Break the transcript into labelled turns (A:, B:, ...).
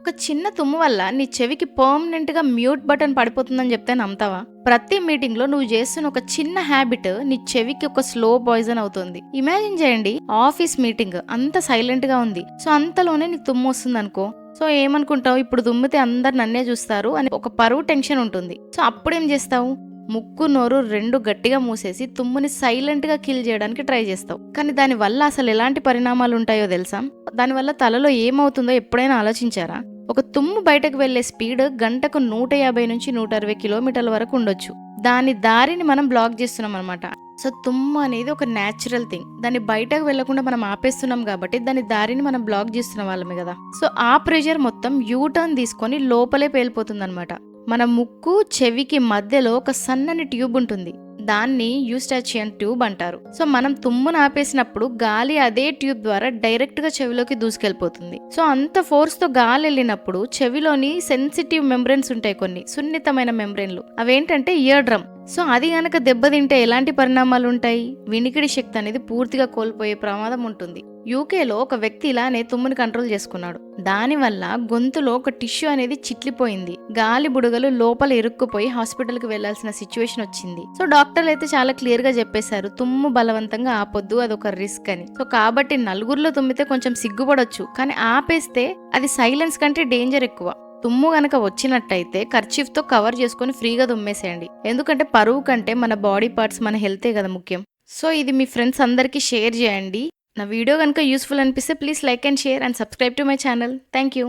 A: ఒక చిన్న తుమ్ము వల్ల నీ చెవికి పర్మనెంట్గా మ్యూట్ బటన్ పడిపోతుందని చెప్తే నమ్ముతావా? ప్రతి మీటింగ్లో నువ్వు చేస్తున్న ఒక చిన్న హ్యాబిట్ నీ చెవికి ఒక స్లో పాయిజన్ అవుతుంది. ఇమాజిన్ చేయండి ఆఫీస్ మీటింగ్ అంత సైలెంట్గా ఉంది. సో అంతలోనే నీకు తుమ్ము వస్తుంది అనుకో సో ఏమనుకుంటావు? ఇప్పుడు తుమ్మితే అందరు నన్నే చూస్తారు అని ఒక పరువు టెన్షన్ ఉంటుంది. సో అప్పుడేం చేస్తావు? ముక్కు నోరు రెండు గట్టిగా మూసేసి తుమ్ముని సైలెంట్గా కిల్ చేయడానికి ట్రై చేస్తావు. కానీ దానివల్ల అసలు ఎలాంటి పరిణామాలు ఉంటాయో తెలుసా? దానివల్ల తలలో ఏమవుతుందో ఎప్పుడైనా ఆలోచించారా? ఒక తుమ్ము బయటకు వెళ్ళే స్పీడ్ గంటకు నూట యాభై నుంచి నూట అరవై కిలోమీటర్ల వరకు ఉండొచ్చు. దాని దారిని మనం బ్లాక్ చేస్తున్నాం అనమాట సో తుమ్ము అనేది ఒక న్యాచురల్ థింగ్ దాన్ని బయటకు వెళ్ళకుండా మనం ఆపేస్తున్నాం కాబట్టి దాని దారిని మనం బ్లాక్ చేస్తున్న వాళ్ళమే కదా. సో ఆ ప్రెషర్ మొత్తం యూ టర్న్ తీసుకొని లోపలే పేలిపోతుంది అనమాట మన ముక్కు చెవికి మధ్యలో ఒక సన్నని ట్యూబ్ ఉంటుంది. దాన్ని యూస్టాచియన్ ట్యూబ్ అంటారు. సో మనం తుమ్మును ఆపేసినప్పుడు గాలి అదే ట్యూబ్ ద్వారా డైరెక్ట్గా చెవిలోకి దూసుకెళ్ళిపోతుంది. సో అంత ఫోర్స్తో గాలి వెళ్ళినప్పుడు చెవిలోని సెన్సిటివ్ మెంబ్రెన్స్ ఉంటాయి కొన్ని సున్నితమైన మెంబ్రెన్లు. అవేంటంటే ఇయర్ డ్రమ్. సో అది గనక దెబ్బతింటే ఎలాంటి పరిణామాలు ఉంటాయి? వినికిడి శక్తి అనేది పూర్తిగా కోల్పోయే ప్రమాదం ఉంటుంది. యూకేలో ఒక వ్యక్తి ఇలానే తుమ్ముని కంట్రోల్ చేసుకున్నాడు. దానివల్ల గొంతులో ఒక టిష్యూ అనేది చిట్లిపోయింది. గాలి బుడగలు లోపల ఇరుక్కుపోయి హాస్పిటల్కి వెళ్ళాల్సిన సిచ్యువేషన్ వచ్చింది. సో డాక్టర్లు అయితే చాలా క్లియర్గా చెప్పేశారు తుమ్ము బలవంతంగా ఆపొద్దు అదొక రిస్క్ అని. సో కాబట్టి నలుగురిలో తుమ్మితే కొంచెం సిగ్గుపడొచ్చు కానీ ఆపేస్తే అది సైలెన్స్ కంటే డేంజర్ ఎక్కువ. తుమ్ము గనక వచ్చినట్టయితే కర్చీఫ్తో కవర్ చేసుకొని ఫ్రీగా తుమ్మేసేయండి. ఎందుకంటే పరువు కంటే మన బాడీ పార్ట్స్ మన హెల్తే కదా ముఖ్యం. సో ఇది మీ ఫ్రెండ్స్ అందరికీ షేర్ చేయండి. నా వీడియో కనుక యూస్ఫుల్ అనిపిస్తే please like and share and subscribe to my channel thank you